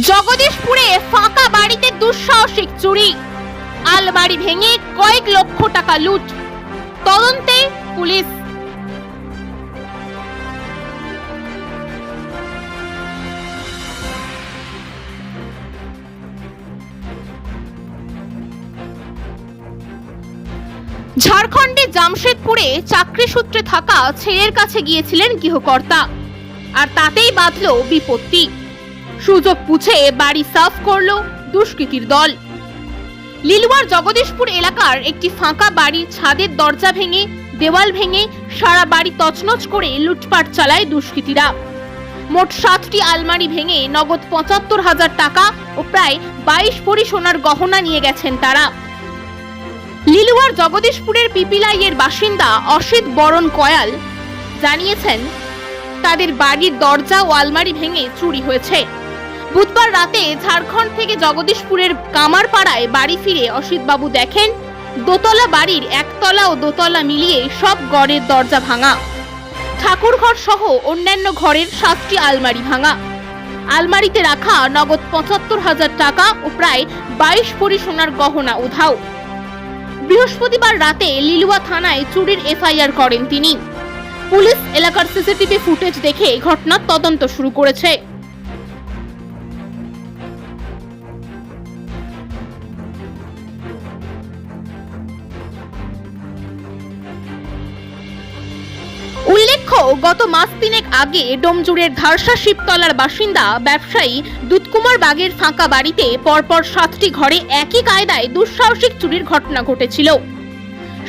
জগদীশপুরে ফাঁকা বাড়িতে দুঃসাহসিক চুরি। আলমারি ভেঙে কয়েক লক্ষ টাকা লুট। তদন্তে পুলিশ। ঝাড়খণ্ডে জামশেদপুরে চাকরি সূত্রে থাকা ছেলের কাছে গিয়েছিলেন গৃহকর্তা। আর তাতেই বাঁধল বিপত্তি। সুযোগ পুছে বাড়ি সাফ করল দুষ্কৃতীর দল। লিলুয়ার জগদীশপুর এলাকার একটি ফাঁকা বাড়ির ছাদের দরজা ভেঙে, দেওয়াল ভেঙে সারা বাড়ি তছনছ করে লুটপাট চালায় দুষ্কৃতীরা। মোট সাতটি আলমারি ভেঙে নগদ পঁচাত্তর হাজার টাকা ও প্রায় বাইশ ভরি সোনার গহনা নিয়ে গেছেন তারা। লিলুয়ার জগদীশপুরের পিপিলাইয়ের বাসিন্দা অসিত বরণ কয়াল জানিয়েছেন, তাদের বাড়ির দরজা ও আলমারি ভেঙে চুরি হয়েছে। বুধবার রাতে ঝাড়খণ্ড থেকে জগদীশপুরের কামারপাড়ায় বাড়ি ফিরে অসিতবাবু দেখেন, দোতলা বাড়ির একতলা ও দোতলা মিলিয়ে সব গড়ের দরজা ভাঙা। ঠাকুরঘর সহ অন্যান্য ঘরের সাতটি আলমারি ভাঙা। আলমারিতে রাখা নগদ পঁচাত্তর হাজার টাকা ও প্রায় বাইশ ভরি সোনার গহনা উধাও। বৃহস্পতিবার রাতে লিলুয়া থানায় চুরির এফআইআর করেন তিনি। পুলিশ এলাকার সিসিটিভি ফুটেজ দেখে ঘটনার তদন্ত শুরু করেছে। গত মাস তিনেক আগে ডোমজুড়ের ধারসা শিবতলার বাসিন্দা ব্যবসায়ী দুধকুমার বাগের ফাঁকা বাড়িতে পরপর সাতটি ঘরে একই কায়দায় দুঃসাহসিক চুরির ঘটনা ঘটেছিল।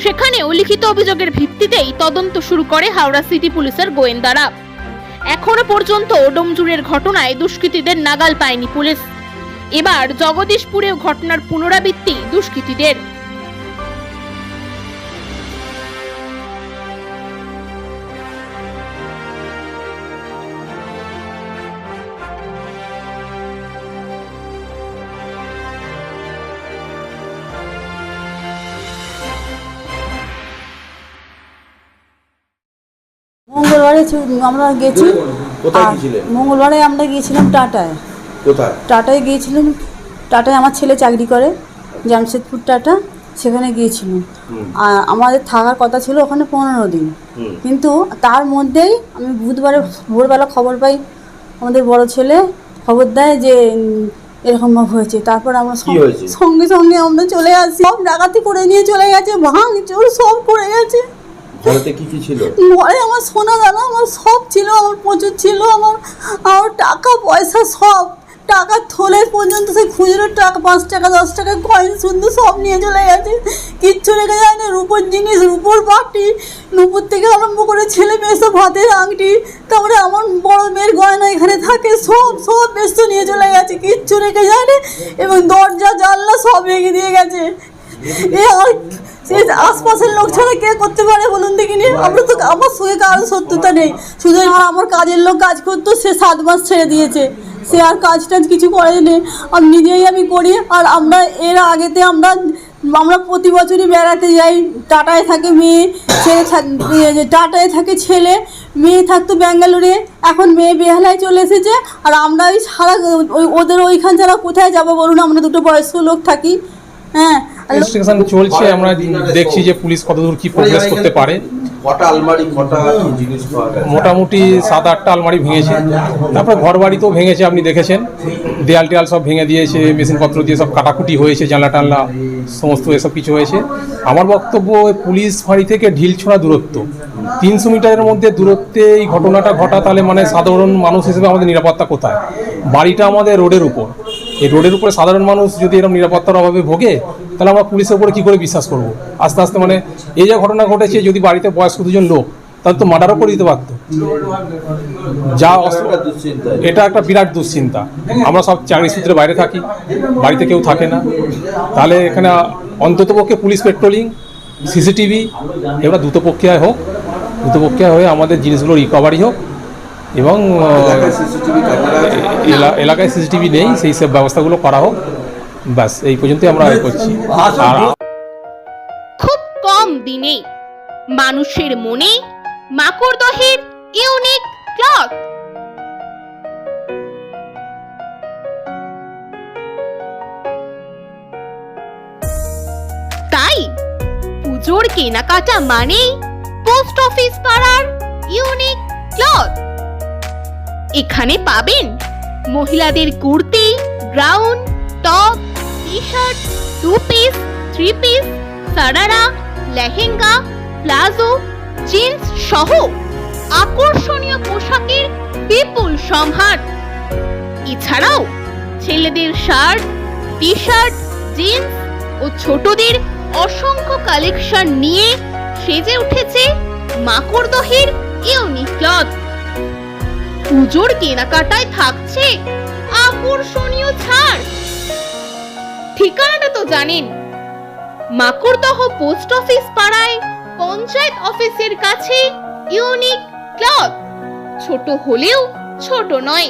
সেখানেও লিখিত অভিযোগের ভিত্তিতেই তদন্ত শুরু করে হাওড়া সিটি পুলিশের গোয়েন্দারা। এখনও পর্যন্ত ডোমজুড়ের ঘটনায় দুষ্কৃতীদের নাগাল পায়নি পুলিশ। এবার জগদীশপুরেও ঘটনার পুনরাবৃত্তি দুষ্কৃতীদের। মঙ্গলবারে আমরা গেছি। কোথায়? মঙ্গলবারে আমরা গিয়েছিলাম টাটায়। কোথায়? টাটায় গিয়েছিলাম টাটায় আমার ছেলে চাকরি করে জামশেদপুর টাটা সেখানে গিয়েছিলাম। আর আমাদের থাকার কথা ছিল ওখানে পনেরো দিন। কিন্তু তার মধ্যেই আমি বুধবারে ভোরবেলা খবর পাই আমাদের বড় ছেলে খবর দেয় যে এরকম হয়েছে। তারপর আমরা সঙ্গে- সঙ্গে সঙ্গে আমরা চলে আসি। সব ডাকাতি করে নিয়ে চলে গেছে ভাঙ চোর সব করে গেছে। ঘরেতে কি কি ছিল? ঘরে আমার সোনা দানা, আমার সব ছিল, আমার প্রচুর ছিল, আমার আমার টাকা পয়সা সব। টাকা থলে পর্যন্ত সেই খুচরো টাকা, পাঁচ টাকা, দশ টাকা, কয়েন শুধু সব নিয়ে চলে গেছে। কিচ্ছু রেখে যায় না রূপোর জিনিস, রূপোর বাটি, রূপোর থেকে আরম্ভ করে ছেলে মেয়ে সব হাতের আংটি, তারপরে আমার বড় মেয়ের গয়না এখানে থাকে, সব সব ব্যস্ত নিয়ে চলে গেছে, কিচ্ছু রেখে যায় না এবং দরজা, জানলা সব ভেঙে দিয়ে গেছে। এ আর সে আশপাশের লোক ছাড়া কে করতে পারে বলুন দেখিনি? আমরা তো আমার সঙ্গে কারোর শত্রুতা নেই। শুধু আমার আমার কাজের লোক কাজ করতো সে সাত মাস ছেড়ে দিয়েছে। সে আর কাজ টাজ কিছু করেনি। আর নিজেই আমি করি আর আমরা এর আগেতে আমরা আমরা প্রতি বছরই বেড়াতে যাই। টাটায় থাকে মেয়ে ছেলে থাক- ইয়ে টাটায় থাকে ছেলে মেয়ে থাকতো ব্যাঙ্গালোরে। এখন মেয়ে বেহালায় চলে এসেছে আর আমরা ওই সারা ওই ওদের ওইখান ছাড়া কোথায় যাব বলুন? আমরা দুটো বয়স্ক লোক থাকি। হ্যাঁ আর ইনভেস্টিগেশন চলছে আমরা দেখছি যে পুলিশ কতদূর কি প্রোগ্রেস করতে পারে। আলমারি জিনিস মোটামুটি সাত আটটা আলমারি ভেঙেছে। তারপরে ঘর বাড়িতেও ভেঙেছে আপনি দেখেছেন। দেয়াল টেয়াল সব ভেঙে দিয়েছে মেশিনপত্র দিয়ে সব কাটাকুটি হয়েছে জানলা টানলা সমস্ত এসব কিছু হয়েছে। আমার বক্তব্য পুলিশ ফাঁড়ি থেকে ঢিল ছোড়া দূরত্ব। তিনশো মিটারের মধ্যে দূরত্বে এই ঘটনাটা ঘটা তাহলে মানে সাধারণ মানুষ হিসেবে আমাদের নিরাপত্তা কোথায়? বাড়িটা আমাদের রোডের উপর। এই রোডের উপরে সাধারণ মানুষ যদি এরকম নিরাপত্তার অভাবে ভোগে, তাহলে আমরা পুলিশের উপরে কী করে বিশ্বাস করব? আস্তে আস্তে মানে এই যে ঘটনা ঘটেছে, যদি বাড়িতে বয়স্ক দুজন লোক, তাহলে তো মার্ডারও করে দিতে পারতো। যা এটা একটা বিরাট দুশ্চিন্তা। আমরা সব চাকরি সূত্রে বাইরে থাকি, বাড়িতে কেউ থাকে না। তাহলে এখানে অন্ততপক্ষে পুলিশ পেট্রোলিং সিসিটিভি এগুলো দ্রুত প্রক্রিয়ায় হোক দ্রুত প্রক্রিয়া হয়ে আমাদের জিনিসগুলো রিকভারি হোক। এবং এলাকায় সিসিটিভি নেই সেই সব ব্যবস্থাগুলো করা হোক। ব্যাস এই পর্যন্তই আমরা করছি। খুব কম দিনে মানুষের মনে মাকড়দহের ইউনিক ক্লক তাই পুজোর কেনাকাটা মানেই পোস্ট অফিস পাড়ার ইউনিক ক্লথ। এখানে পাবেন মহিলাদের kurti gown top T shirt two piece three piece sharara, lehenga, palazzo, jeans সহ আকর্ষণীয় পোশাকের বিপুল সম্ভার। এছাড়াও ছেলেদের শার্ট টি শার্ট জিন্স ও ছোটদের অসংখ্য কালেকশন নিয়ে সেজে উঠেছে মাকড়দহের ইউনিক ক্লথ। পুজোর কেনাকাটায় থাকছে। আকর্ষণীয় ছাড়। ঠিকানাটা তো জানেন। মাকড়দহ পোস্ট অফিস পাড়ায় পঞ্চায়েত অফিসের কাছে ইউনিক ক্লথ। ছোট হলেও ছোট নয়।